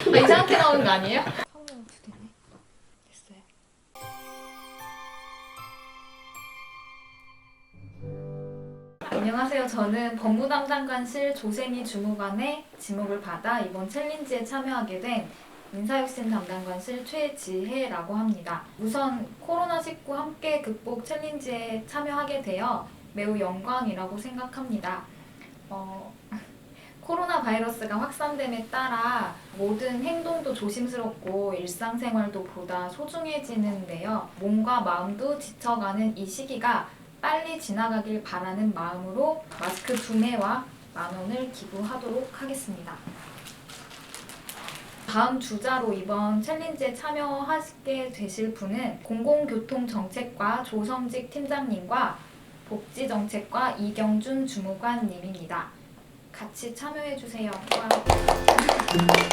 아, 이상하게 나오는 거 아니에요? 안녕하세요. 저는 법무담당관실 조세미 주무관의 지목을 받아 이번 챌린지에 참여하게 된 인사혁신 담당관실 최지혜라고 합니다. 우선 코로나19 함께 극복 챌린지에 참여하게 되어 매우 영광이라고 생각합니다. 어, 코로나 바이러스가 확산됨에 따라 모든 행동도 조심스럽고 일상생활도 보다 소중해지는데요. 몸과 마음도 지쳐가는 이 시기가 빨리 지나가길 바라는 마음으로 마스크 두 매와 만 원을 기부하도록 하겠습니다. 다음 주자로 이번 챌린지에 참여하게 되실 분은 공공교통정책과 조성직 팀장님과 복지정책과 이경준 주무관님입니다. 같이 참여해 주세요. 와.